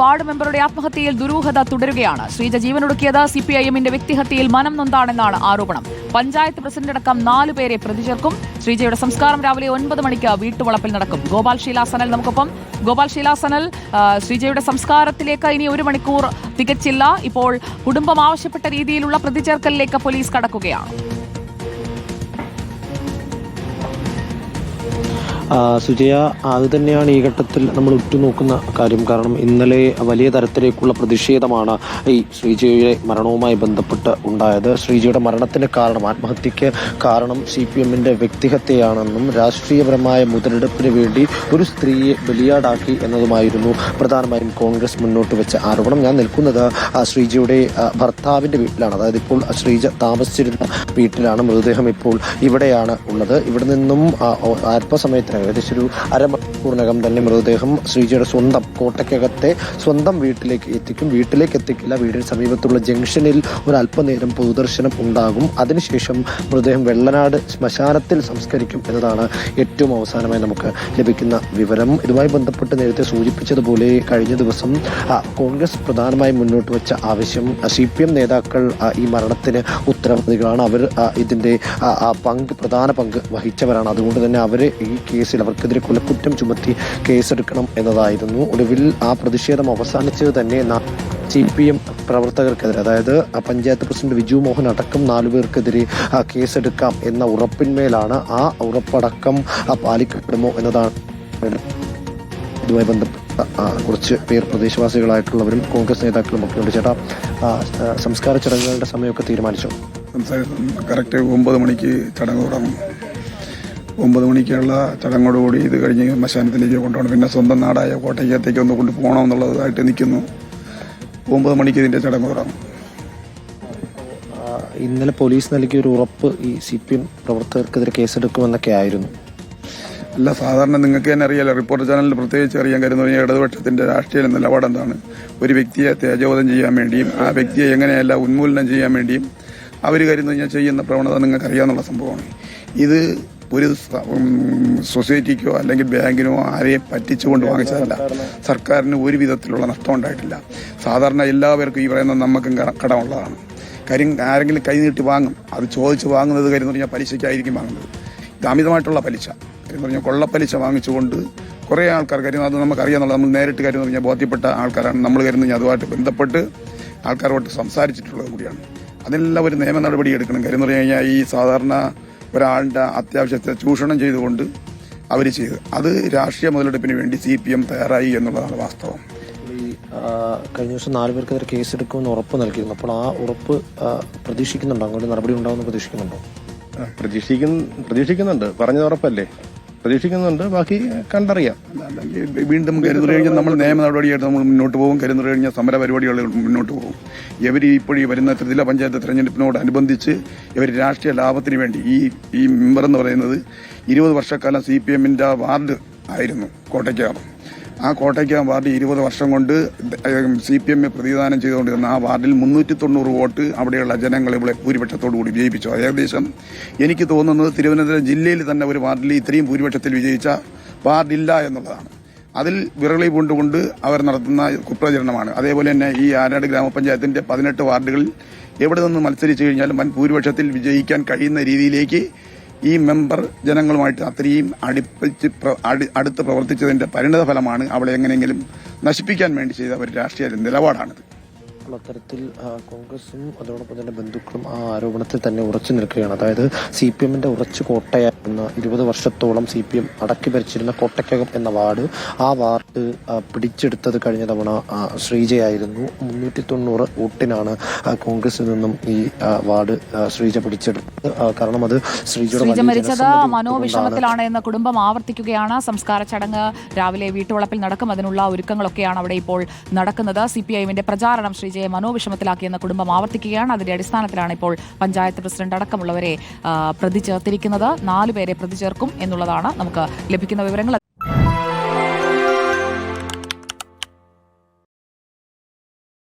Ward മെമ്പറുടെ ആത്മഹത്യയിൽ ദുരൂഹത തുടരുകയാണ്. ശ്രീജ ജീവനൊടുക്കിയത് സി പി ഐ എമ്മിന്റെ വ്യക്തിഹത്യയിൽ മനം നൊന്താണെന്നാണ് ആരോപണം. പഞ്ചായത്ത് പ്രസിഡന്റ് അടക്കം നാലു പേരെ പ്രതി ചേർക്കും. ശ്രീജയുടെ സംസ്കാരം രാവിലെ ഒൻപത് മണിക്ക് വീട്ടുവളപ്പിൽ നടക്കും. ഗോപാൽ ശീലാസനൽ നമുക്കൊപ്പം. ഗോപാൽ ശീലാസനൽ ശ്രീജയുടെ സംസ്കാരത്തിലേക്ക് ഇനി ഒരു മണിക്കൂർ തികച്ചില്ല. ഇപ്പോൾ കുടുംബം ആവശ്യപ്പെട്ട രീതിയിലുള്ള പ്രതിചേർക്കലിലേക്ക് പോലീസ് കടക്കുകയാണ്. സുജയ അത് തന്നെയാണ് ഈ ഘട്ടത്തിൽ നമ്മൾ ഉറ്റുനോക്കുന്ന കാര്യം. കാരണം ഇന്നലെ വലിയ തരത്തിലേക്കുള്ള പ്രതിഷേധമാണ് ഈ ശ്രീജയുടെ മരണവുമായി ബന്ധപ്പെട്ട് ഉണ്ടായത്. ശ്രീജയുടെ മരണത്തിന് കാരണം ആത്മഹത്യക്ക് കാരണം സി പി എമ്മിന്റെ വ്യക്തിഹത്യയാണെന്നും രാഷ്ട്രീയപരമായ മുതലെടുപ്പിന് വേണ്ടി ഒരു സ്ത്രീയെ ബലിയാടാക്കി എന്നതുമായിരുന്നു പ്രധാനമായും കോൺഗ്രസ് മുന്നോട്ട് വെച്ച ആരോപണം. ഞാൻ നിൽക്കുന്നത് ശ്രീജിയുടെ ഭർത്താവിന്റെ വീട്ടിലാണ്. അതായത് ഇപ്പോൾ ശ്രീജ താമസിച്ചിരുന്ന വീട്ടിലാണ്. മൃതദേഹം ഇപ്പോൾ ഇവിടെയാണ് ഉള്ളത്. ഇവിടെ നിന്നും അല്പസമയത്തിനകം ഏകദേശം ഒരു അരമണിക്കൂറിനകം തന്നെ മൃതദേഹം ശ്രീജിയുടെ സ്വന്തം കോട്ടയ്ക്കകത്തെ സ്വന്തം വീട്ടിലേക്ക് എത്തിക്കും. വീട്ടിലേക്ക് എത്തിക്കില്ല. വീടിന് സമീപത്തുള്ള ജംഗ്ഷനിൽ ഒരു അല്പനേരം പൊതുദർശനം ഉണ്ടാകും. അതിനുശേഷം മൃതദേഹം വെള്ളനാട് ശ്മശാനത്തിൽ സംസ്കരിക്കും എന്നതാണ് ഏറ്റവും അവസാനമായി നമുക്ക് ലഭിക്കുന്ന വിവരം. ഇതുമായി ബന്ധപ്പെട്ട് നേരത്തെ സൂചിപ്പിച്ചതുപോലെ കഴിഞ്ഞ ദിവസം കോൺഗ്രസ് പ്രധാനമായും മുന്നോട്ട് വെച്ച ആവശ്യം സി പി എം നേതാക്കൾ ഈ മരണത്തിന് ഉത്തരവാദികളാണ് അവർ ഇതിന്റെ പങ്ക് പ്രധാന പങ്ക് വഹിച്ചവരാണ്. അതുകൊണ്ട് തന്നെ അവർ ഈ കേസിൽ അവർക്കെതിരെ കൊലക്കുറ്റം ചുമത്തി കേസെടുക്കണം എന്നതായിരുന്നു. ഒടുവിൽ ആ പ്രതിഷേധം അവസാനിച്ചത് തന്നെ സി പി എം പ്രവർത്തകർക്കെതിരെ അതായത് പഞ്ചായത്ത് പ്രസിഡന്റ് വിജു മോഹൻ അടക്കം നാലുപേർക്കെതിരെ കേസെടുക്കാം എന്ന ഉറപ്പിന്മേലാണ് ആ ഉറപ്പടക്കം പാലിക്കപ്പെടുമോ എന്നതാണ് ഇതുമായി ബന്ധപ്പെട്ട കുറച്ച് പേർ പ്രദേശവാസികളായിട്ടുള്ളവരും കോൺഗ്രസ് നേതാക്കളും ഒക്കെ ഉണ്ട്. ചേട്ടാ സംസ്കാര ചടങ്ങുകളുടെ സമയമൊക്കെ തീരുമാനിച്ചു? കറക്റ്റ് ഒമ്പത് മണിക്ക് ചടങ്ങ് തുടങ്ങും ഒമ്പത് മണിക്കുള്ള ചടങ്ങോടുകൂടി ഇത് കഴിഞ്ഞ് മശാനത്തിലേക്ക് കൊണ്ടുപോകണം. പിന്നെ സ്വന്തം നാടായ കോട്ടയ്ക്കകത്തേക്ക് ഒന്ന് കൊണ്ടുപോകണം എന്നുള്ളതായിട്ട് നിൽക്കുന്നു. ഒമ്പത് മണിക്ക് ഇതിന്റെ ചടങ്ങ് തുടങ്ങും. ഇന്നലെ പോലീസ് നൽകിയ ഒരു ഉറപ്പ് ഈ സി പി എം പ്രവർത്തകർക്കെതിരെ കേസെടുക്കുമെന്നൊക്കെ ആയിരുന്നു. അല്ല സാധാരണ നിങ്ങൾക്ക് തന്നെ അറിയാലോ റിപ്പോർട്ടർ ചാനലിൽ പ്രത്യേകിച്ച് അറിയാൻ എന്ന് പറഞ്ഞാൽ ഇടതുപക്ഷത്തിന്റെ രാഷ്ട്രീയ നിലപാട് എന്താണ് ഒരു വ്യക്തിയെ തേജോധം ചെയ്യാൻ വേണ്ടിയും ആ വ്യക്തിയെ എങ്ങനെയല്ല ഉന്മൂലനം ചെയ്യാൻ വേണ്ടിയും അവർ പറഞ്ഞാൽ ചെയ്യുന്ന പ്രവണത നിങ്ങൾക്ക് അറിയാവുന്ന സംഭവമാണ്. ഇത് ഒരു സൊസൈറ്റിക്കോ അല്ലെങ്കിൽ ബാങ്കിനോ ആരെയും പറ്റിച്ചുകൊണ്ട് വാങ്ങിച്ചതല്ല. സർക്കാരിന് ഒരു വിധത്തിലുള്ള നഷ്ടം ഉണ്ടായിട്ടില്ല. സാധാരണ എല്ലാവർക്കും ഈ പറയുന്ന നമുക്കും കടമുള്ളതാണ്. കാര്യം ആരെങ്കിലും കൈനീട്ടി വാങ്ങും. അത് ചോദിച്ച് വാങ്ങുന്നത് കാര്യം എന്ന് പറഞ്ഞാൽ പലിശയ്ക്കായിരിക്കും വാങ്ങുന്നത്. ഇത് അമിതമായിട്ടുള്ള പലിശ. എന്ന് പറഞ്ഞാൽ കൊള്ളപ്പലിശ വാങ്ങിച്ചുകൊണ്ട് കുറേ ആൾക്കാർ കാര്യം അത് നമുക്കറിയാമെന്നുള്ളത് നമ്മൾ നേരിട്ട് കാര്യം എന്ന് പറഞ്ഞാൽ ബോധ്യപ്പെട്ട ആൾക്കാരാണ് നമ്മൾ പറഞ്ഞാൽ അതുമായിട്ട് ബന്ധപ്പെട്ട് ആൾക്കാരോട്ട് സംസാരിച്ചിട്ടുള്ളത് കൂടിയാണ്. അതെല്ലാം ഒരു നിയമ നടപടി എടുക്കണം. കാര്യം എന്ന് പറഞ്ഞു കഴിഞ്ഞാൽ ഈ സാധാരണ ഒരാളുടെ അത്യാവശ്യത്തെ ചൂഷണം ചെയ്തുകൊണ്ട് അവർ ചെയ്ത്. അത് രാഷ്ട്രീയ മുതലെടുപ്പിന് വേണ്ടി സി പി എം തയ്യാറായി എന്നുള്ളതാണ് വാസ്തവം. കഴിഞ്ഞ ദിവസം നാല് പേർക്കെതിരെ കേസെടുക്കുമെന്ന് ഉറപ്പ് നൽകിയിരുന്നു. അപ്പോൾ ആ ഉറപ്പ് പ്രതീക്ഷിക്കുന്നുണ്ടോ? അങ്ങോട്ട് നടപടി ഉണ്ടാവുമെന്ന് പ്രതീക്ഷിക്കുന്നുണ്ടോ? പ്രതീക്ഷിക്കുന്നു പ്രതീക്ഷിക്കുന്ന പ്രതീക്ഷിക്കുന്നുണ്ട്. പറഞ്ഞത് ഉറപ്പല്ലേ? പ്രതീക്ഷിക്കുന്നുണ്ട്. ബാക്കി കണ്ടറിയാം. വീണ്ടും കരുതൽ കഴിഞ്ഞാൽ നമ്മൾ നിയമ നടപടിയായിട്ട് നമ്മൾ മുന്നോട്ട് പോകും. കരുതൽ കഴിഞ്ഞാൽ സമര പരിപാടികൾ മുന്നോട്ട് പോകും. ഇവർ ഇപ്പോഴീ വരുന്ന ത്രിതല പഞ്ചായത്ത് തെരഞ്ഞെടുപ്പിനോടനുബന്ധിച്ച് ഇവർ രാഷ്ട്രീയ ലാഭത്തിന് വേണ്ടി ഈ ഈ മെമ്പർ എന്ന് പറയുന്നത് ഇരുപത് വർഷക്കാലം സി പി എമ്മിന്റെ വാർഡ് ആയിരുന്നു കോട്ടയ്ക്കകം. ആ കോട്ടയ്ക്കാം വാർഡ് ഇരുപത് വർഷം കൊണ്ട് സി പി എമ്മിനെ പ്രതിദാനം ചെയ്തുകൊണ്ടിരുന്ന ആ വാർഡിൽ മുന്നൂറ്റി തൊണ്ണൂറ് വോട്ട് അവിടെയുള്ള ജനങ്ങൾ ഇവിടെ ഭൂരിപക്ഷത്തോടു കൂടി വിജയിപ്പിച്ചു. ഏകദേശം എനിക്ക് തോന്നുന്നത് തിരുവനന്തപുരം ജില്ലയിൽ തന്നെ ഒരു വാർഡിൽ ഇത്രയും ഭൂരിപക്ഷത്തിൽ വിജയിച്ച വാർഡില്ല എന്നുള്ളതാണ്. അതിൽ വിരളി പൂണ്ടുകൊണ്ട് അവർ നടത്തുന്ന കുപ്രചരണമാണ്. അതേപോലെ തന്നെ ഈ ആനാട് ഗ്രാമപഞ്ചായത്തിന്റെ പതിനെട്ട് വാർഡുകളിൽ എവിടെ നിന്ന് മത്സരിച്ചു കഴിഞ്ഞാലും വൻ ഭൂരിപക്ഷത്തിൽ വിജയിക്കാൻ കഴിയുന്ന രീതിയിലേക്ക് ഈ മെമ്പർ ജനങ്ങളുമായിട്ട് അത്രയും അടുപ്പിച്ച് അടുത്ത് പ്രവർത്തിച്ചതിന്റെ പരിണിത ഫലമാണ് അവളെ എങ്ങനെയെങ്കിലും നശിപ്പിക്കാൻ വേണ്ടി ചെയ്ത ഒരു രാഷ്ട്രീയ നിലപാടാണിത്. അപ്പോൾ അത്തരത്തിൽ കോൺഗ്രസും അതോടൊപ്പം തന്നെ ബന്ധുക്കളും ആ ആരോപണത്തിൽ തന്നെ ഉറച്ചു നിൽക്കുകയാണ്. അതായത് സി പി എമ്മിന്റെ ഉറച്ചു കോട്ടയായിരുന്ന ഇരുപത് വർഷത്തോളം സി പി എം അടക്കി ഭരിച്ചിരുന്ന കോട്ടയ്ക്കകം എന്ന വാർഡ് ആ വാർഡ് പിടിച്ചെടുത്തത് കഴിഞ്ഞ തവണ ശ്രീജയായിരുന്നു. മുന്നൂറ്റി തൊണ്ണൂറ് വോട്ടിനാണ് കോൺഗ്രസിൽ നിന്നും ഈ വാർഡ് ശ്രീജ പിടിച്ചെടുത്തത്. കാരണം അത് ശ്രീജയുടെ ശ്രീജ മരിച്ചത് മനോവിഷമത്തിലാണ് എന്ന കുടുംബം ആവർത്തിക്കുകയാണ്. സംസ്കാര ചടങ്ങ് രാവിലെ വീട്ടുവളപ്പിൽ നടക്കും. അതിനുള്ള ഒരുക്കങ്ങളൊക്കെയാണ് അവിടെ ഇപ്പോൾ നടക്കുന്നത്. സി പി ഐഎമ്മിന്റെ പ്രചാരണം ശ്രീജയെ മനോവിഷമത്തിലാക്കിയെന്ന് കുടുംബം ആവർത്തിക്കുകയാണ്. അതിന്റെ അടിസ്ഥാനത്തിലാണ് ഇപ്പോൾ പഞ്ചായത്ത് പ്രസിഡന്റ് അടക്കമുള്ളവരെ പ്രതി ചേർത്തിരിക്കുന്നത്. നാലുപേരെ പ്രതി ചേർക്കും എന്നുള്ളതാണ് നമുക്ക് ലഭിക്കുന്ന വിവരങ്ങൾ.